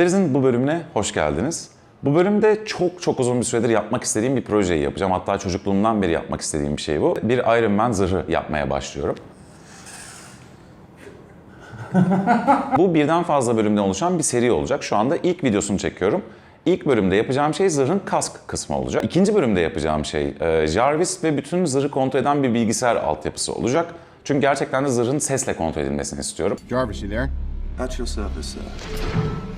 Deriz'in bu bölümüne hoş geldiniz. Bu bölümde çok çok uzun bir süredir yapmak istediğim bir projeyi yapacağım. Hatta çocukluğumdan beri yapmak istediğim bir şey bu. Bir Iron Man zırhı yapmaya başlıyorum. bu birden fazla bölümden oluşan bir seri olacak. Şu anda ilk videosunu çekiyorum. İlk bölümde yapacağım şey zırhın kask kısmı olacak. İkinci bölümde yapacağım şey e, Jarvis ve bütün zırhı kontrol eden bir bilgisayar altyapısı olacak. Çünkü gerçekten de zırhın sesle kontrol edilmesini istiyorum. Jarvis, you there? At your service, sir.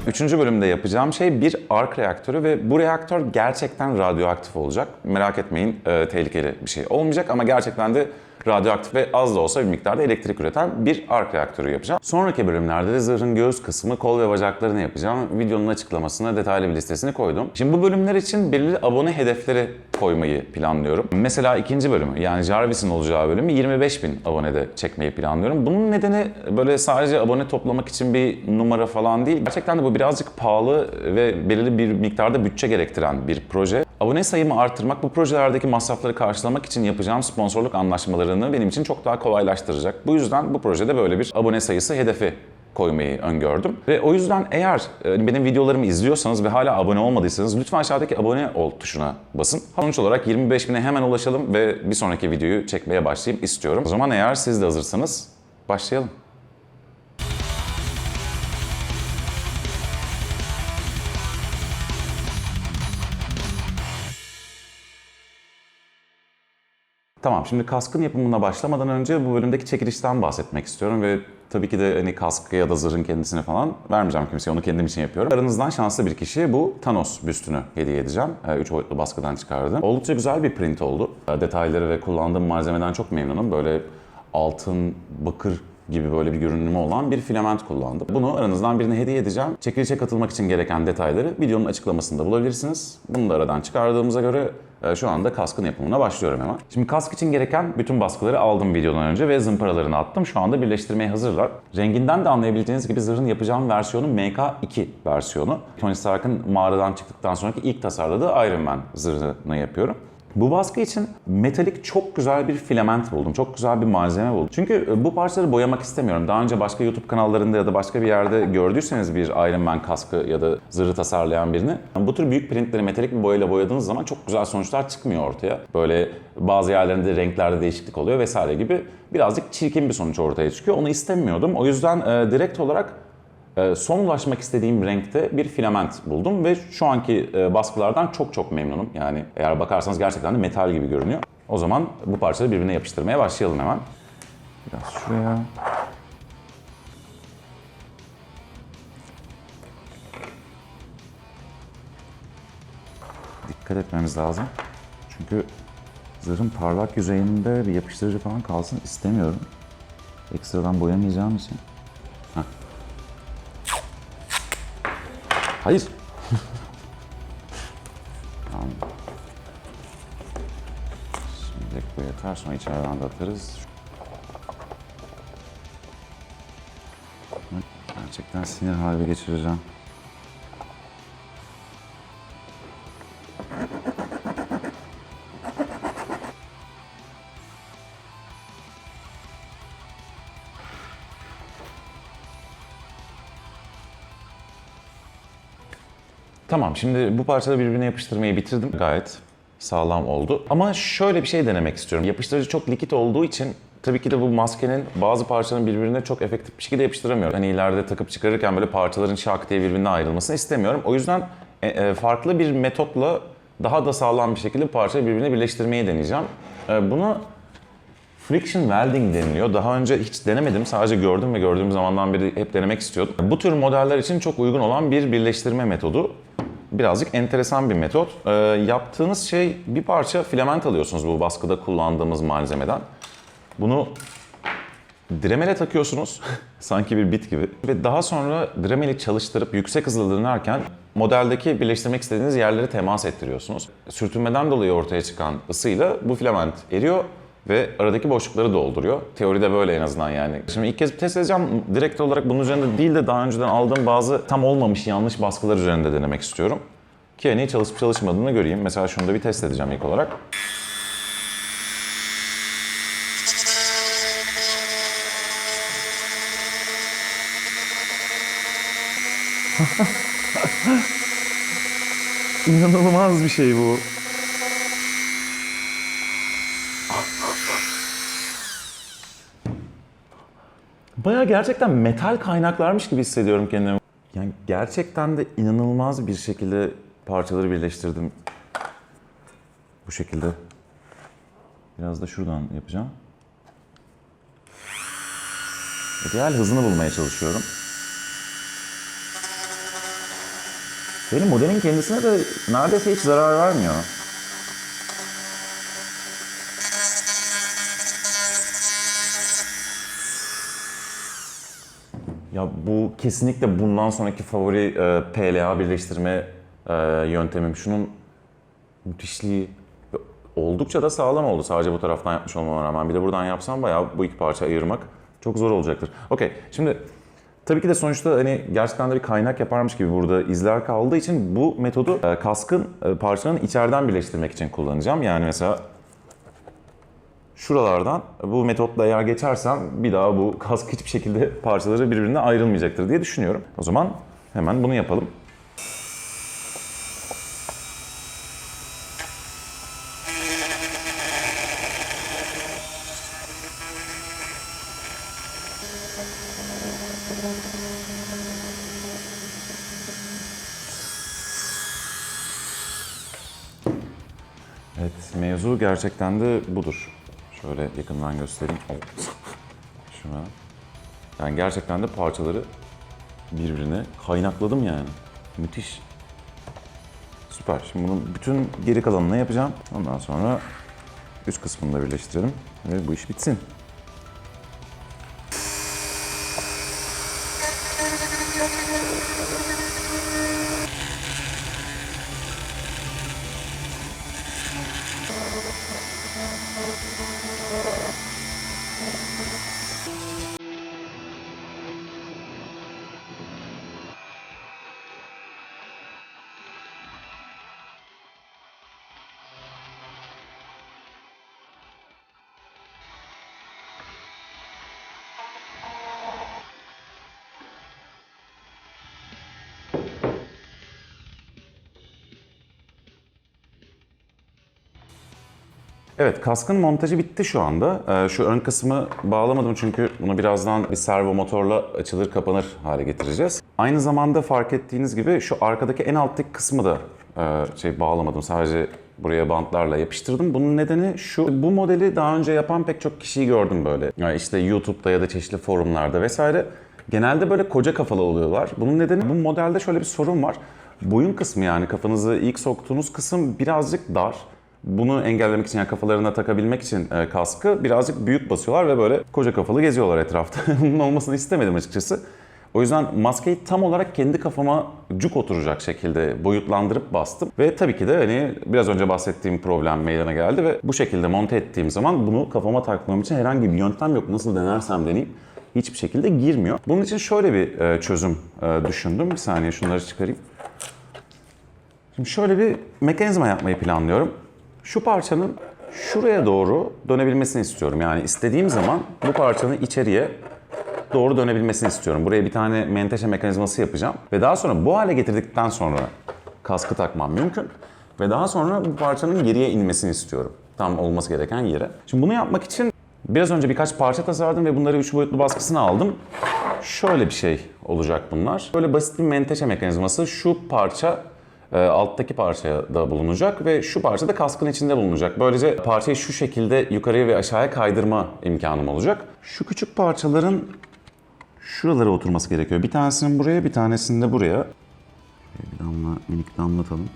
Üçüncü bölümde yapacağım şey bir ark reaktörü ve bu reaktör gerçekten radyoaktif olacak. Merak etmeyin e, tehlikeli bir şey olmayacak ama gerçekten de radyoaktif ve az da olsa bir miktarda elektrik üreten bir ark reaktörü yapacağım. Sonraki bölümlerde de zırhın göğüs kısmı, kol ve bacaklarını yapacağım. Videonun açıklamasına detaylı bir listesini koydum. Şimdi bu bölümler için belirli abone hedefleri koymayı planlıyorum. Mesela ikinci bölümü yani Jarvis'in olacağı bölümü 25 bin abonede çekmeyi planlıyorum. Bunun nedeni böyle sadece abone toplamak için bir numara falan değil. Gerçekten de bu birazcık pahalı ve belirli bir miktarda bütçe gerektiren bir proje. Abone sayımı arttırmak bu projelerdeki masrafları karşılamak için yapacağım sponsorluk anlaşmalarını benim için çok daha kolaylaştıracak. Bu yüzden bu projede böyle bir abone sayısı hedefi koymayı öngördüm. Ve o yüzden eğer e, benim videolarımı izliyorsanız ve hala abone olmadıysanız lütfen aşağıdaki abone ol tuşuna basın. Sonuç olarak 25 bine hemen ulaşalım ve bir sonraki videoyu çekmeye başlayayım istiyorum. O zaman eğer siz de hazırsanız başlayalım. Tamam şimdi kaskın yapımına başlamadan önce bu bölümdeki çekilişten bahsetmek istiyorum ve tabii ki de hani kaskı ya da zırhın kendisini falan vermeyeceğim kimseye onu kendim için yapıyorum. Aranızdan şanslı bir kişiye bu Thanos büstünü hediye edeceğim. 3 boyutlu baskıdan çıkardım. Oldukça güzel bir print oldu. Ee, Detayları ve kullandığım malzemeden çok memnunum. Böyle altın, bakır gibi böyle bir görünümü olan bir filament kullandım. Bunu aranızdan birine hediye edeceğim. Çekilişe katılmak için gereken detayları videonun açıklamasında bulabilirsiniz. Bunu da aradan çıkardığımıza göre şu anda kaskın yapımına başlıyorum hemen. Şimdi kask için gereken bütün baskıları aldım videodan önce ve zımparalarını attım. Şu anda birleştirmeye hazırlar. Renginden de anlayabileceğiniz gibi zırhın yapacağım versiyonu MK2 versiyonu. Tony Stark'ın mağaradan çıktıktan sonraki ilk tasarladığı Iron Man zırhını yapıyorum. Bu baskı için metalik çok güzel bir filament buldum. Çok güzel bir malzeme buldum. Çünkü e, bu parçaları boyamak istemiyorum. Daha önce başka YouTube kanallarında ya da başka bir yerde gördüyseniz bir Iron Man kaskı ya da zırhı tasarlayan birini. Bu tür büyük printleri metalik bir boyayla boyadığınız zaman çok güzel sonuçlar çıkmıyor ortaya. Böyle bazı yerlerinde renklerde değişiklik oluyor vesaire gibi birazcık çirkin bir sonuç ortaya çıkıyor. Onu istemiyordum. O yüzden e, direkt olarak son ulaşmak istediğim renkte bir filament buldum ve şu anki e, baskılardan çok çok memnunum. Yani eğer bakarsanız gerçekten de metal gibi görünüyor. O zaman bu parçaları birbirine yapıştırmaya başlayalım hemen. Biraz şuraya. Dikkat etmemiz lazım. Çünkü zırhın parlak yüzeyinde bir yapıştırıcı falan kalsın istemiyorum. Ekstradan boyamayacağım için. Hayır. tamam. Şimdi bu yeter. Sonra içeriden de atarız. Gerçekten sinir hali geçireceğim. Tamam şimdi bu parçaları birbirine yapıştırmayı bitirdim. Gayet sağlam oldu. Ama şöyle bir şey denemek istiyorum. Yapıştırıcı çok likit olduğu için tabii ki de bu maskenin bazı parçaların birbirine çok efektif bir şekilde yapıştıramıyorum. Hani ileride takıp çıkarırken böyle parçaların şak diye birbirine ayrılmasını istemiyorum. O yüzden e, e, farklı bir metotla daha da sağlam bir şekilde parçayı birbirine birleştirmeyi deneyeceğim. E, bunu Friction welding deniliyor. Daha önce hiç denemedim. Sadece gördüm ve gördüğüm zamandan beri hep denemek istiyordum. Bu tür modeller için çok uygun olan bir birleştirme metodu. Birazcık enteresan bir metot. Ee, yaptığınız şey bir parça filament alıyorsunuz bu baskıda kullandığımız malzemeden. Bunu Dremel'e takıyorsunuz. Sanki bir bit gibi. Ve daha sonra Dremel'i çalıştırıp yüksek hızla dönerken modeldeki birleştirmek istediğiniz yerlere temas ettiriyorsunuz. Sürtünmeden dolayı ortaya çıkan ısıyla bu filament eriyor ve aradaki boşlukları dolduruyor. Teoride böyle en azından yani. Şimdi ilk kez test edeceğim. Direkt olarak bunun üzerinde değil de daha önceden aldığım bazı tam olmamış yanlış baskılar üzerinde denemek istiyorum. Ki hani çalışıp çalışmadığını göreyim. Mesela şunu da bir test edeceğim ilk olarak. İnanılmaz bir şey bu. Baya gerçekten metal kaynaklarmış gibi hissediyorum kendimi. Yani gerçekten de inanılmaz bir şekilde parçaları birleştirdim. Bu şekilde. Biraz da şuradan yapacağım. İdeal hızını bulmaya çalışıyorum. Benim modelin kendisine de neredeyse hiç zarar vermiyor. Ya bu kesinlikle bundan sonraki favori e, PLA birleştirme e, yöntemim. Şunun müthişliği oldukça da sağlam oldu sadece bu taraftan yapmış olmama rağmen. Bir de buradan yapsam bayağı bu iki parça ayırmak çok zor olacaktır. Okey şimdi tabii ki de sonuçta hani gerçekten de bir kaynak yaparmış gibi burada izler kaldığı için bu metodu e, kaskın e, parçanın içeriden birleştirmek için kullanacağım. Yani mesela şuralardan bu metotla eğer geçersem bir daha bu kask hiçbir şekilde parçaları birbirine ayrılmayacaktır diye düşünüyorum. O zaman hemen bunu yapalım. Evet, mevzu gerçekten de budur. Şöyle yakından göstereyim. Şuna. Yani gerçekten de parçaları birbirine kaynakladım yani. Müthiş. Süper. Şimdi bunun bütün geri kalanını yapacağım. Ondan sonra üst kısmını da birleştirelim ve bu iş bitsin. Evet, kaskın montajı bitti şu anda. Ee, şu ön kısmı bağlamadım çünkü bunu birazdan bir servo motorla açılır kapanır hale getireceğiz. Aynı zamanda fark ettiğiniz gibi şu arkadaki en alttaki kısmı da e, şey bağlamadım. Sadece buraya bantlarla yapıştırdım. Bunun nedeni şu, bu modeli daha önce yapan pek çok kişiyi gördüm böyle. Yani işte YouTube'da ya da çeşitli forumlarda vesaire. Genelde böyle koca kafalı oluyorlar. Bunun nedeni bu modelde şöyle bir sorun var. Boyun kısmı yani kafanızı ilk soktuğunuz kısım birazcık dar. Bunu engellemek için yani kafalarına takabilmek için e, kaskı birazcık büyük basıyorlar ve böyle koca kafalı geziyorlar etrafta. Bunun olmasını istemedim açıkçası. O yüzden maskeyi tam olarak kendi kafama cuk oturacak şekilde boyutlandırıp bastım. Ve tabii ki de hani biraz önce bahsettiğim problem meydana geldi ve bu şekilde monte ettiğim zaman bunu kafama takmam için herhangi bir yöntem yok. Nasıl denersem deneyeyim hiçbir şekilde girmiyor. Bunun için şöyle bir e, çözüm e, düşündüm. Bir saniye şunları çıkarayım. Şimdi şöyle bir mekanizma yapmayı planlıyorum. Şu parçanın şuraya doğru dönebilmesini istiyorum. Yani istediğim zaman bu parçanın içeriye doğru dönebilmesini istiyorum. Buraya bir tane menteşe mekanizması yapacağım. Ve daha sonra bu hale getirdikten sonra kaskı takmam mümkün. Ve daha sonra bu parçanın geriye inmesini istiyorum. Tam olması gereken yere. Şimdi bunu yapmak için biraz önce birkaç parça tasarladım ve bunları üç boyutlu baskısını aldım. Şöyle bir şey olacak bunlar. Böyle basit bir menteşe mekanizması. Şu parça e, alttaki parçaya da bulunacak ve şu parça da kaskın içinde bulunacak. Böylece parçayı şu şekilde yukarıya ve aşağıya kaydırma imkanım olacak. Şu küçük parçaların şuralara oturması gerekiyor. Bir tanesinin buraya, bir tanesini de buraya. Bir damla, minik damlatalım.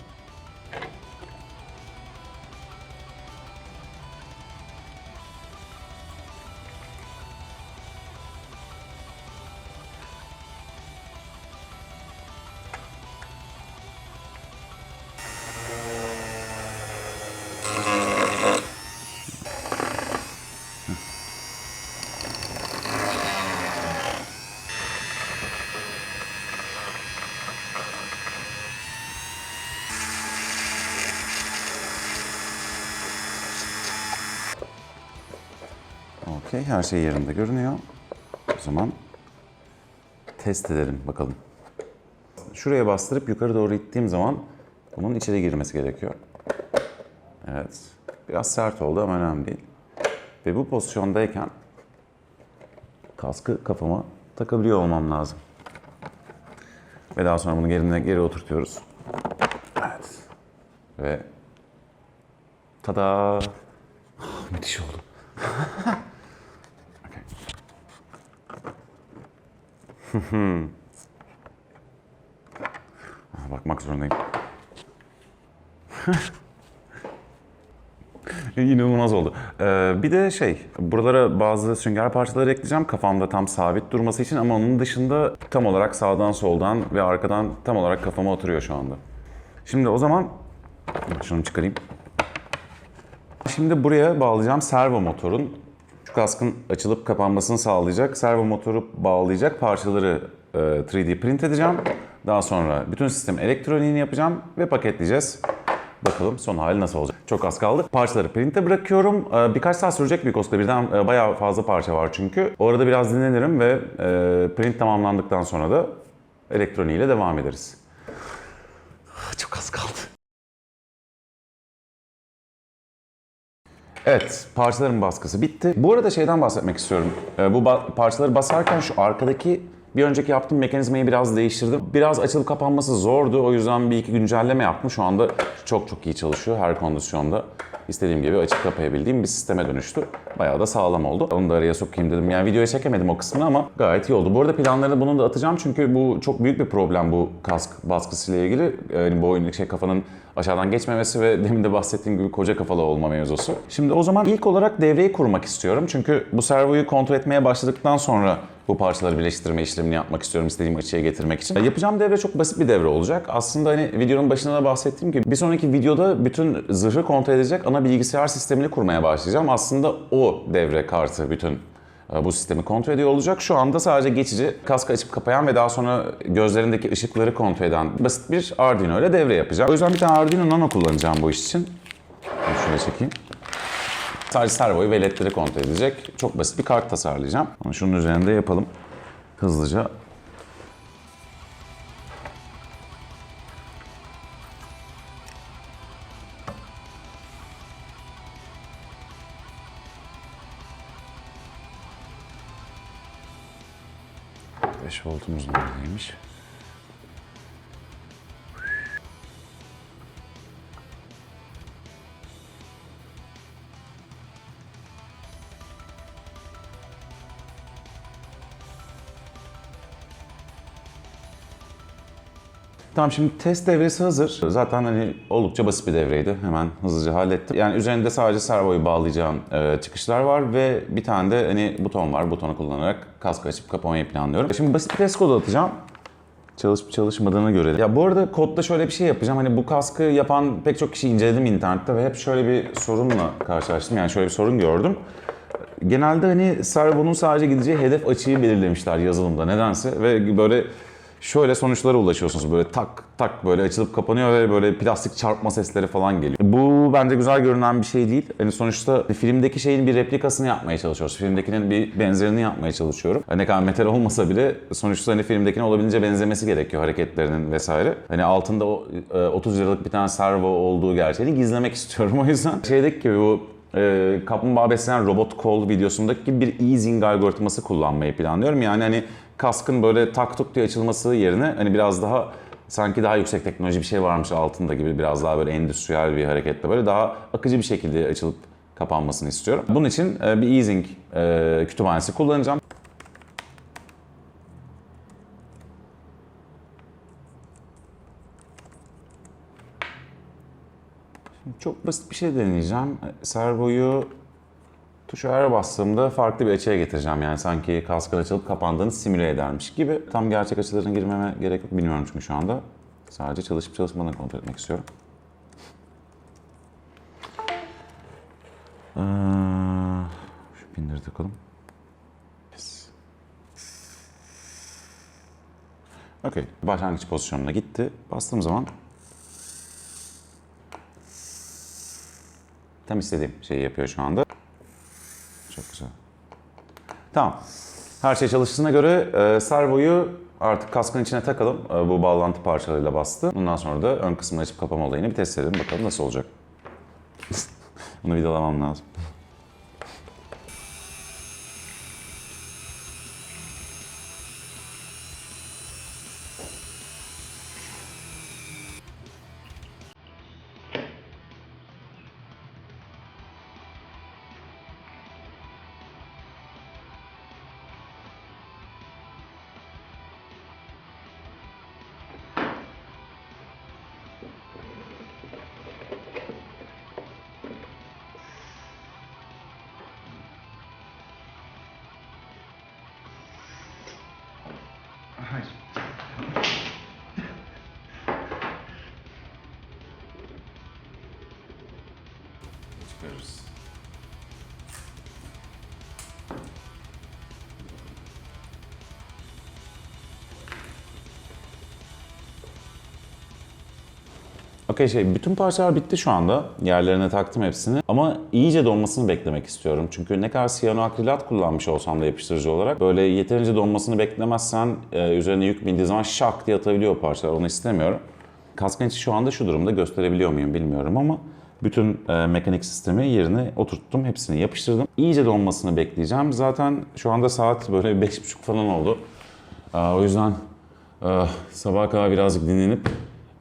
Her şey yerinde görünüyor. O zaman test edelim bakalım. şuraya bastırıp yukarı doğru ittiğim zaman bunun içeri girmesi gerekiyor. Evet. Biraz sert oldu ama önemli değil. Ve bu pozisyondayken kaskı kafama takabiliyor olmam lazım. Ve daha sonra bunu yerine geri oturtuyoruz. Evet. Ve tada! Müthiş oldu. Okey. Ah, Bakmak zorundayım. İnanılmaz oldu. Ee, bir de şey, buralara bazı sünger parçaları ekleyeceğim kafamda tam sabit durması için ama onun dışında tam olarak sağdan soldan ve arkadan tam olarak kafama oturuyor şu anda. Şimdi o zaman şunu çıkarayım. Şimdi buraya bağlayacağım servo motorun kaskın açılıp kapanmasını sağlayacak servo motoru bağlayacak parçaları e, 3D print edeceğim. Daha sonra bütün sistem elektroniğini yapacağım ve paketleyeceğiz. Bakalım son hali nasıl olacak. Çok az kaldı. Parçaları printe bırakıyorum. Ee, Birkaç saat sürecek bir koska. Birden e, bayağı fazla parça var çünkü. O arada biraz dinlenirim ve e, print tamamlandıktan sonra da elektroniğiyle devam ederiz. Çok az kaldı. Evet, parçaların baskısı bitti. Bu arada şeyden bahsetmek istiyorum. Ee, bu parçaları basarken şu arkadaki bir önceki yaptığım mekanizmayı biraz değiştirdim. Biraz açılıp kapanması zordu. O yüzden bir iki güncelleme yaptım. Şu anda çok çok iyi çalışıyor her kondisyonda. İstediğim gibi açıp kapayabildiğim bir sisteme dönüştü. Bayağı da sağlam oldu. Onu da araya sokayım dedim. Yani videoya çekemedim o kısmını ama gayet iyi oldu. Bu arada planlarını bunu da atacağım çünkü bu çok büyük bir problem bu kask baskısıyla ilgili. Yani bu şey kafanın aşağıdan geçmemesi ve demin de bahsettiğim gibi koca kafalı olma mevzusu. Şimdi o zaman ilk olarak devreyi kurmak istiyorum. Çünkü bu servoyu kontrol etmeye başladıktan sonra bu parçaları birleştirme işlemini yapmak istiyorum istediğim açıya getirmek için. Yapacağım devre çok basit bir devre olacak. Aslında hani videonun başında da bahsettiğim gibi bir sonraki videoda bütün zırhı kontrol edecek ana bilgisayar sistemini kurmaya başlayacağım. Aslında o devre kartı bütün e, bu sistemi kontrol ediyor olacak. Şu anda sadece geçici kaskı açıp kapayan ve daha sonra gözlerindeki ışıkları kontrol eden basit bir Arduino ile devre yapacağım. O yüzden bir tane Arduino Nano kullanacağım bu iş için. Şuraya çekeyim. Sadece servoyu ve ledleri kontrol edecek. Çok basit bir kart tasarlayacağım. Ama şunun üzerinde yapalım. Hızlıca. Voltumuz neredeymiş? Tamam şimdi test devresi hazır. Zaten hani oldukça basit bir devreydi. Hemen hızlıca hallettim. Yani üzerinde sadece servoyu bağlayacağım e, çıkışlar var ve bir tane de hani buton var. Butonu kullanarak kaskı açıp kapamayı planlıyorum. Şimdi basit bir test kodu atacağım. Çalışıp çalışmadığını görelim. Ya bu arada kodda şöyle bir şey yapacağım. Hani bu kaskı yapan pek çok kişi inceledim internette ve hep şöyle bir sorunla karşılaştım. Yani şöyle bir sorun gördüm. Genelde hani servonun sadece gideceği hedef açıyı belirlemişler yazılımda nedense ve böyle şöyle sonuçlara ulaşıyorsunuz. Böyle tak tak böyle açılıp kapanıyor ve böyle plastik çarpma sesleri falan geliyor. Bu bence güzel görünen bir şey değil. Hani sonuçta filmdeki şeyin bir replikasını yapmaya çalışıyoruz. Filmdekinin bir benzerini yapmaya çalışıyorum. Hani ne kadar metal olmasa bile sonuçta hani filmdekine olabildiğince benzemesi gerekiyor hareketlerinin vesaire. Hani altında o e, 30 liralık bir tane servo olduğu gerçeğini gizlemek istiyorum. O yüzden şeydeki gibi bu e, kaplumbağa beslenen robot kol videosundaki gibi bir easing algoritması kullanmayı planlıyorum. Yani hani kaskın böyle tak tuk diye açılması yerine hani biraz daha sanki daha yüksek teknoloji bir şey varmış altında gibi biraz daha böyle endüstriyel bir hareketle böyle daha akıcı bir şekilde açılıp kapanmasını istiyorum. Bunun için e, bir easing e, kütüphanesi kullanacağım. Çok basit bir şey deneyeceğim. Servoyu tuşa R bastığımda farklı bir açıya getireceğim. Yani sanki kaskın açılıp kapandığını simüle edermiş gibi. Tam gerçek açılarına girmeme gerek yok bilmiyorum çünkü şu anda. Sadece çalışıp çalışmadığını kontrol etmek istiyorum. Ee, şu pinleri takalım. Okey. Başlangıç pozisyonuna gitti. Bastığım zaman tam istediğim şeyi yapıyor şu anda. Tamam. Her şey çalıştığına göre e, servoyu Artık kaskın içine takalım. Ee, Bu bağlantı parçalarıyla bastı. Bundan sonra da ön kısmını açıp kapama olayını bir test edelim. Bakalım nasıl olacak. Bunu vidalamam lazım. Okey şey bütün parçalar bitti şu anda. Yerlerine taktım hepsini. Ama iyice donmasını beklemek istiyorum. Çünkü ne kadar siyanoakrilat kullanmış olsam da yapıştırıcı olarak böyle yeterince donmasını beklemezsen e, üzerine yük bindiği zaman şak diye atabiliyor parçalar. Onu istemiyorum. Kaskın içi şu anda şu durumda gösterebiliyor muyum bilmiyorum ama bütün e, mekanik sistemi yerine oturttum. Hepsini yapıştırdım. İyice donmasını bekleyeceğim. Zaten şu anda saat böyle 5.30 falan oldu. Aa, o yüzden e, sabaha kadar birazcık dinlenip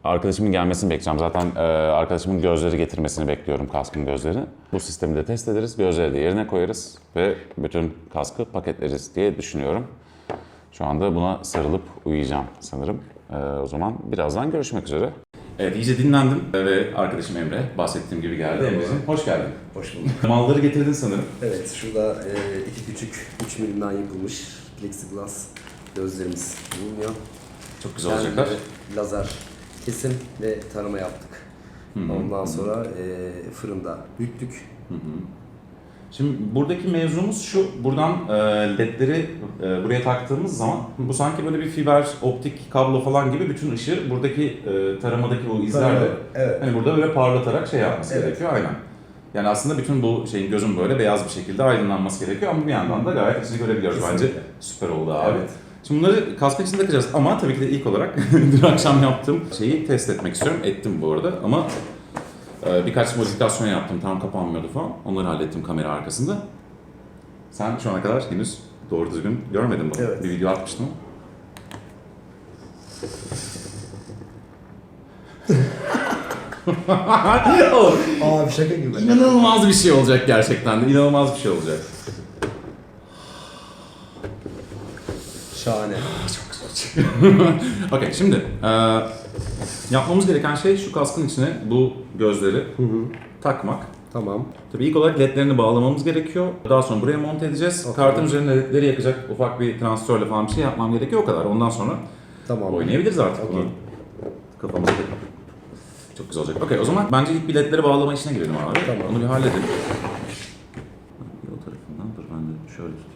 arkadaşımın gelmesini bekleyeceğim. Zaten e, arkadaşımın gözleri getirmesini bekliyorum kaskın gözleri. Bu sistemi de test ederiz. Gözleri de yerine koyarız ve bütün kaskı paketleriz diye düşünüyorum. Şu anda buna sarılıp uyuyacağım sanırım. E, o zaman birazdan görüşmek üzere. Evet iyice dinlendim ve arkadaşım Emre bahsettiğim gibi geldi. Emre'ciğim hoş geldin. Hoş bulduk. Malları getirdin sanırım. Evet, şurada e, iki küçük 3 milimden yapılmış plexiglass gözlerimiz bulunuyor. Çok güzel olacaklar. Kendileri Lazer kesim ve tarama yaptık. Ondan sonra e, fırında büyüttük. Şimdi buradaki mevzumuz şu, buradan e, ledleri e, buraya taktığımız zaman bu sanki böyle bir fiber optik kablo falan gibi bütün ışığı buradaki e, taramadaki o izlerle evet. hani burada böyle parlatarak şey yapması Evet. gerekiyor aynen. Yani aslında bütün bu şeyin gözün böyle beyaz bir şekilde aydınlanması gerekiyor ama bir yandan da gayet içini görebiliyoruz bence. Kesinlikle. Süper oldu abi. Evet. Şimdi bunları kaskın içinde takacağız ama tabii ki de ilk olarak dün akşam yaptığım şeyi test etmek istiyorum. Ettim bu arada ama ee, birkaç modifikasyon yaptım. Tam kapanmıyordu falan. Onları hallettim kamera arkasında. Sen şu ana kadar henüz doğru düzgün görmedin bunu. Evet. Bir video atmıştım. Oğlum, Aa şaka gibi. inanılmaz bir şey olacak gerçekten de. İnanılmaz bir şey olacak. Şahane. Okey şimdi e, yapmamız gereken şey şu kaskın içine bu gözleri takmak. Tamam. Tabii ilk olarak ledlerini bağlamamız gerekiyor. Daha sonra buraya monte edeceğiz. Okey. Kartın üzerine ledleri yakacak ufak bir transistörle falan bir şey yapmam gerekiyor o kadar. Ondan sonra Tamam. oynayabiliriz artık Okey. bunu. Kafamızda. Çok güzel olacak. Okey o zaman bence ilk bir ledleri bağlama işine girelim abi. Tamam. Onu bir halledelim. Bir o tarafından dur ben de şöyle tutayım.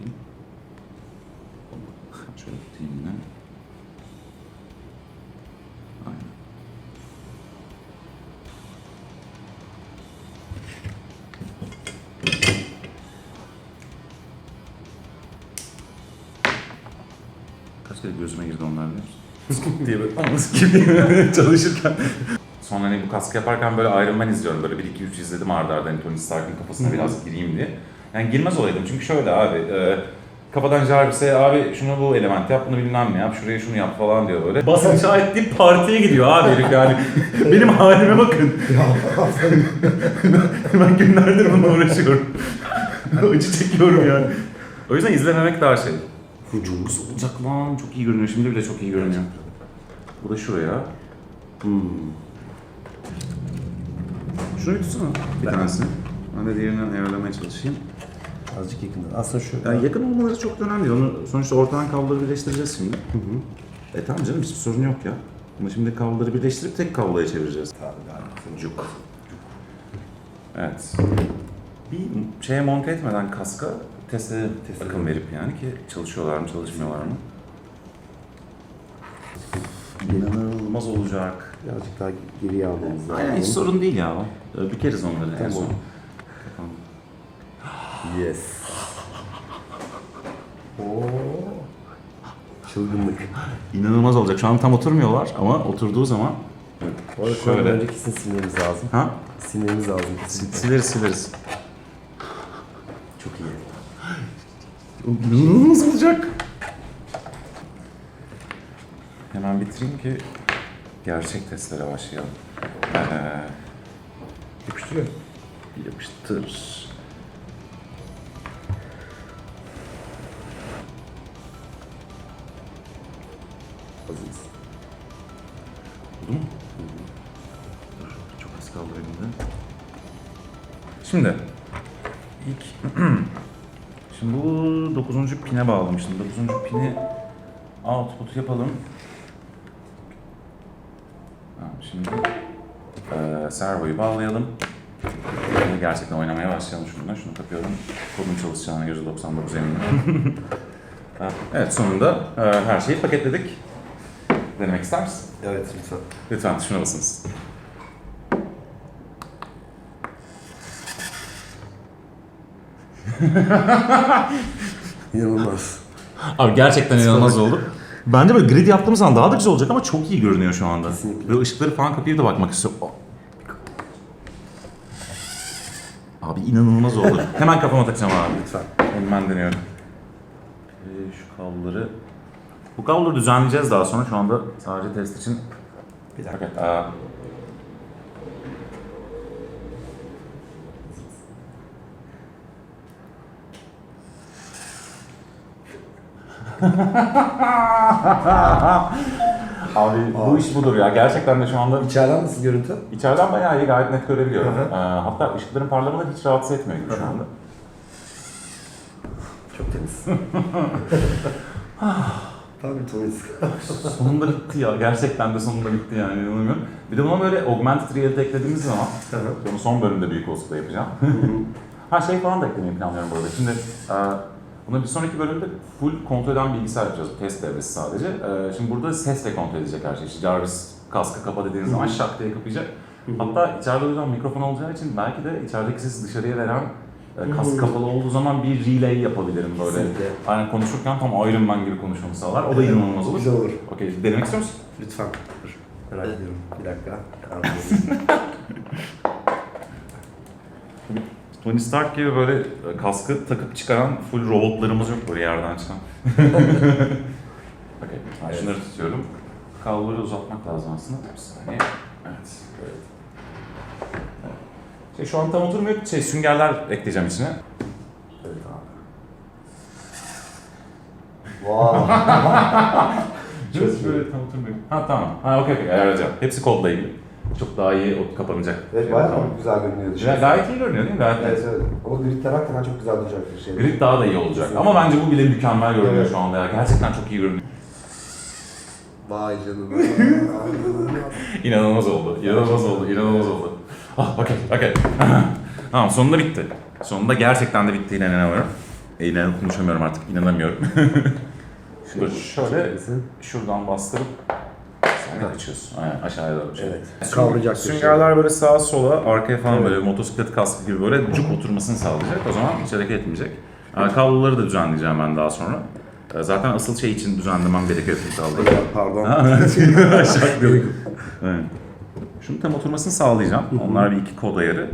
Yine. Aynen. Kaç kere gözüme girdi onlar biliyor musun? diye böyle anası gibi çalışırken. Sonra hani bu kask yaparken böyle Iron Man izliyorum. Böyle 1-2-3 izledim arda arda hani Tony Stark'ın kafasına biraz gireyim diye. Yani girmez olaydım çünkü şöyle abi. E, kafadan Jarvis'e abi şunu bu element yap, bunu bilmem ne yap, şuraya şunu yap falan diyor böyle. Basın şahit deyip partiye gidiyor abi herif yani. Benim halime bakın. ben günlerdir bununla uğraşıyorum. Acı çekiyorum yani. O yüzden izlememek daha şey. Güzel olacak lan. Çok iyi görünüyor. Şimdi bile çok iyi görünüyor. Bu da şuraya. Hmm. Şunu bir tutsana. Bir tanesini. Ben de diğerini ayarlamaya çalışayım. Azıcık yakında. Aslında şu. Yani yakın olmaları çok önemli değil. Onu sonuçta ortadan kabloları birleştireceğiz şimdi. E tamam canım hiçbir sorun yok ya. Ama şimdi kabloları birleştirip tek kabloya çevireceğiz. Cuk. Evet. Bir şeye monte etmeden kaska test edelim. Bakım verip yani ki çalışıyorlar mı çalışmıyorlar mı? İnanılmaz olacak. Birazcık daha geriye almamız lazım. Aynen hiç sorun değil ya. Ee, Bükeriz onları en Tamam. Yes. Oo. Çılgınlık. İnanılmaz olacak. Şu an tam oturmuyorlar ama oturduğu zaman Bu arada Şöyle. Şöyle. önce kesin silmemiz lazım. ha Silmemiz lazım. kesinlikle. sileriz sileriz. Çok iyi. İnanılmaz olacak. Hemen bitireyim ki gerçek testlere başlayalım. Ee, Yapıştırıyor. yapıştır. Şimdi ilk Şimdi bu 9. pine bağlamıştım. 9. pini output yapalım. Şimdi eee servoyu bağlayalım. Ve gerçekten oynamaya başlayalım şununla. Şunu takıyorum. Kodun çalışacağına %99 eminim. Evet sonunda eee, her şeyi paketledik. Denemek ister misin? Evet lütfen. Lütfen tuşuna basınız. İnanılmaz. Abi gerçekten inanılmaz oldu. Bence böyle grid yaptığımız zaman daha da güzel olacak ama çok iyi görünüyor şu anda. Kesinlikle. Böyle ışıkları falan kapayıp da bakmak istiyorum. Oh. Abi inanılmaz oldu. Hemen kafama takacağım abi. Lütfen. Onu ben deniyorum. Ee, şu kabloları... Bu kabloları düzenleyeceğiz daha sonra. Şu anda sadece test için... Bir dakika. Aa. Abi bu iş budur ya. Gerçekten de şu anda İçeriden nasıl görüntü? içeriden bayağı iyi gayet net görebiliyorum. Hı hı. Ee, hatta ışıkların parlamaları hiç rahatsız etmiyor gibi şu anda. Çok temiz. Tam bir temiz. sonunda bitti ya. Gerçekten de sonunda bitti yani inanamıyorum. Bir de buna böyle augmented reality eklediğimiz zaman Hı hı. Bunu son bölümde büyük olsa yapacağım. ha şey falan da eklemeyi planlıyorum burada. Şimdi e, bunu bir sonraki bölümde full kontrol eden bilgisayar yapacağız. Bu test devresi sadece. E, şimdi burada sesle kontrol edecek her şey. İşte Jarvis kaskı kapa dediğiniz zaman şak diye kapayacak. Hatta içeride yüzden mikrofon olacağı için belki de içerideki sesi dışarıya veren e, kask kapalı olduğu zaman bir relay yapabilirim böyle. Kesinlikle. Aynen konuşurken tam Iron Man gibi konuşmamı sağlar. O da inanılmaz olur. Güzel olur. Okey, denemek istiyor musun? Lütfen. Dur. Merak ediyorum. Bir dakika. Tony Stark gibi böyle e, kaskı takıp çıkaran full robotlarımız yok böyle yerden çıkan. Okey, ben Evet. şunları tutuyorum. Kabloları uzatmak lazım aslında. Bir saniye. Evet. evet. Şey, şu an tam oturmuyor. Şey, süngerler ekleyeceğim içine. evet abi. Wow. Çok böyle tam oturmuyor. Ha tamam. Ha okey okey ayarlayacağım. Hepsi kodla ilgili. Çok daha iyi kapanacak. Evet bayağı güzel görünüyor dışarısı. gayet iyi görünüyor değil mi? Gayet Evet evet. Ama gridler hakikaten çok güzel duracak bir şey. Grid daha da iyi olacak. Kesinlikle. Ama bence bu bile mükemmel görünüyor Evet. şu anda ya. Gerçekten çok iyi görünüyor. Vay canına. İnanılmaz oldu. İnanılmaz oldu. İnanılmaz oldu. Ah okey okey. tamam sonunda bitti. Sonunda gerçekten de bittiğine inanamıyorum. E, inan konuşamıyorum artık. inanamıyorum. Dur şöyle şuradan bastırıp sonra açıyorsun. Aynen aşağıya doğru. Evet. Sünger- Kavrayacak bir şey. Süngerler böyle sağa sola arkaya falan böyle motosiklet kaskı gibi böyle cuk oturmasını sağlayacak. O zaman hiç hareket etmeyecek. Ee, Kabloları da düzenleyeceğim ben daha sonra. Ee, Zaten asıl şey için düzenlemem gerekiyor tek kabloyu. Pardon. Aşağı Evet. Şunu tam oturmasını sağlayacağım. Onlar bir iki kod ayarı.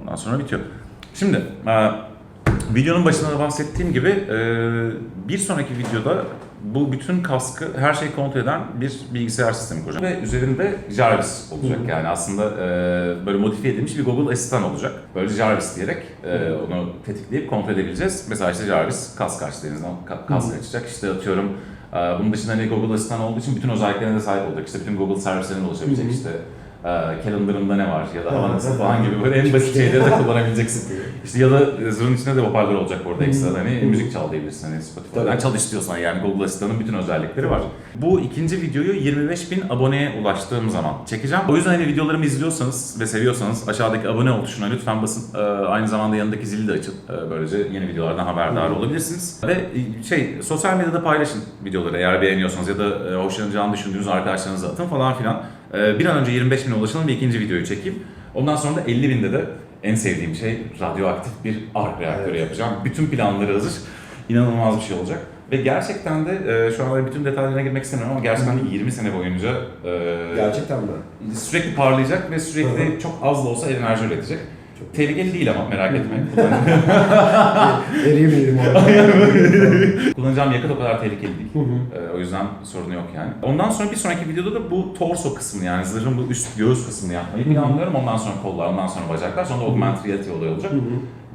Ondan sonra bitiyor. Şimdi e, videonun başında da bahsettiğim gibi e, bir sonraki videoda bu bütün kaskı her şeyi kontrol eden bir bilgisayar sistemi kuracağım. Ve üzerinde Jarvis olacak yani aslında e, böyle modifiye edilmiş bir Google Asistan olacak. Böyle Jarvis diyerek e, onu tetikleyip kontrol edebileceğiz. Mesela işte Jarvis kask aç ka- kask açacak. İşte atıyorum e, bunun dışında hani Google Asistan olduğu için bütün özelliklerine de sahip olacak. İşte bütün Google servislerine ulaşabilecek işte e, calendar'ında ne var ya da hava nasıl falan gibi böyle en basit şeyleri de kullanabileceksin. İşte ya da zırhın içinde de hoparlör olacak burada ekstra hani müzik çal diyebilirsin hani Spotify'dan Tabii. çal istiyorsan yani Google Asistan'ın bütün özellikleri var. Bu ikinci videoyu 25 bin aboneye ulaştığım zaman çekeceğim. O yüzden hani videolarımı izliyorsanız ve seviyorsanız aşağıdaki abone ol tuşuna lütfen basın. Ee, aynı zamanda yanındaki zili de açın. Ee, böylece yeni videolardan haberdar olabilirsiniz. Ve e, şey sosyal medyada paylaşın videoları eğer beğeniyorsanız ya da e, hoşlanacağını düşündüğünüz arkadaşlarınıza atın falan filan. Ee, bir an önce 25 bine ulaşalım ve ikinci videoyu çekeyim. Ondan sonra da 50 binde de en sevdiğim şey radyoaktif bir ark reaktörü Evet. yapacağım. Bütün planları hazır. İnanılmaz bir şey olacak. Ve gerçekten de e, şu anda bütün detaylarına girmek istemiyorum ama gerçekten de 20 sene boyunca e, Gerçekten mi? sürekli parlayacak ve sürekli Hı çok az da olsa enerji üretecek. Çok Tehlikeli değil ama merak etmeyin. Eriyemeyelim orada. Kullanacağım yakıt o kadar tehlikeli değil. Hı hı. Ee, o yüzden sorunu yok yani. Ondan sonra bir sonraki videoda da bu torso kısmını yani zırhın bu üst göğüs kısmını yapmayı planlıyorum. Ondan sonra kollar, ondan sonra bacaklar, sonra da augmented reality olayı olacak. Hı hı.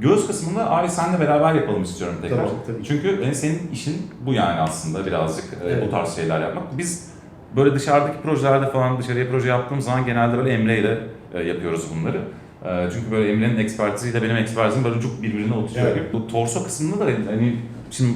Göğüs kısmında abi senle beraber yapalım istiyorum tekrar. Tabii, tabii. Çünkü yani senin işin bu yani aslında birazcık e, Evet. bu tarz şeyler yapmak. Biz böyle dışarıdaki projelerde falan dışarıya proje yaptığımız zaman genelde böyle Emre ile e, yapıyoruz bunları. E, çünkü böyle Emre'nin ekspertiziyle benim ekspertizim böyle çok birbirine oturuyor Evet. gibi. Bu torso kısmında da hani şimdi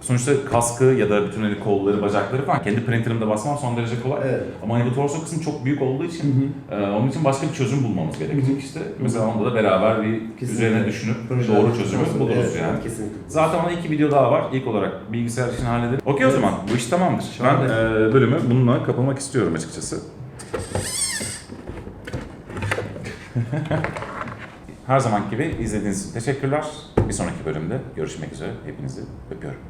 sonuçta kaskı ya da bütün hani kolları, bacakları falan kendi printerimde basmam son derece kolay. Evet. Ama hani bu torso kısmı çok büyük olduğu Hı için hı. e, onun için başka bir çözüm bulmamız gerekecek Hı hı. işte. Mesela onda da beraber bir Kesinlikle. üzerine düşünüp Projeler doğru çözümü buluruz Evet, yani. Kesinlikle. Zaten ona iki video daha var. İlk olarak bilgisayar işini halledelim. Okey o Evet. zaman bu iş tamamdır. Şahane. Ben e, bölümü bununla kapamak istiyorum açıkçası. Her zaman gibi izlediğiniz için teşekkürler. Bir sonraki bölümde görüşmek üzere. Hepinizi öpüyorum.